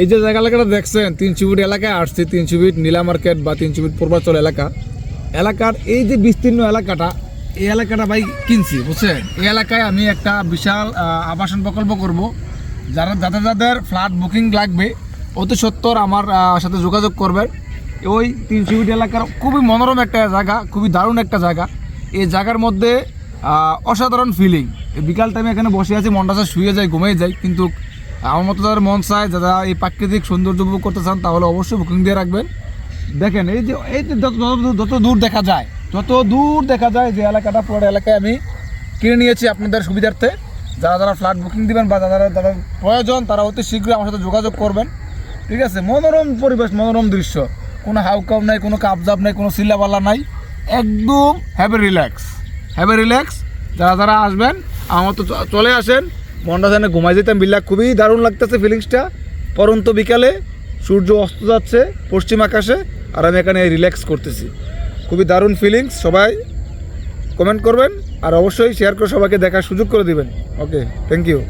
এই যে জায়গা এলাকাটা দেখছেন তিনচুবিট এলাকায় আসছি তিন চুবিট নীলা মার্কেট বা তিন চুবিট পূর্বাচল এলাকা। এলাকার এই যে বিস্তীর্ণ এলাকাটা, এই এলাকাটা ভাই কিনছি, বুঝছেন? এই এলাকায় আমি একটা বিশাল আবাসন প্রকল্প করব। যারা, যাদের যাদের ফ্ল্যাট বুকিং লাগবে, অতি সত্তর আমার সাথে যোগাযোগ করবেন। ওই তিনচুবিট এলাকার খুবই মনোরম একটা জায়গা, খুবই দারুণ একটা জায়গা। এই জায়গার মধ্যে অসাধারণ ফিলিং বিকাল টাইমে এখানে বসে আছি, মনটা শুয়ে যায়, ঘুমিয়ে যায়, কিন্তু আমার মতো যাদের মন চায়, যারা এই প্রাকৃতিক সৌন্দর্য উপভোগ করতে চান, তাহলে অবশ্যই বুকিং দিয়ে রাখবেন। দেখেন, এই যে এই যে যত যত দূর- দেখা যায়, যত দূর দেখা যায় যে এলাকাটা, পুরো এলাকায় আমি কিনে নিয়েছি আপনাদের সুবিধার্থে। যারা যারা ফ্ল্যাট বুকিং দিবেন বা যারা যারা প্রয়োজন, তারা অতি শীঘ্রই আমার সাথে যোগাযোগ করবেন। ঠিক আছে? মনোরম পরিবেশ, মনোরম দৃশ্য। কোনো হাউকাউ নাই, কোনো কাপজাপ নাই, কোনো সিল্লাপাল্লা নাই। একদম হ্যাভি রিল্যাক্স হ্যাভি রিল্যাক্স যারা যারা আসবেন, আমার তো চলে আসেন। মনটা যেন ঘুমাই যেতাম, বিল্লা, খুবই দারুণ লাগতেছে ফিলিংসটা পরন্ত বিকালে সূর্য অস্ত যাচ্ছে পশ্চিম আকাশে, আর আমি এখানে রিল্যাক্স করতেছি। খুবই দারুণ ফিলিংস সবাই কমেন্ট করবেন, আর অবশ্যই শেয়ার করে সবাইকে দেখার সুযোগ করে দিবেন। Okay thank you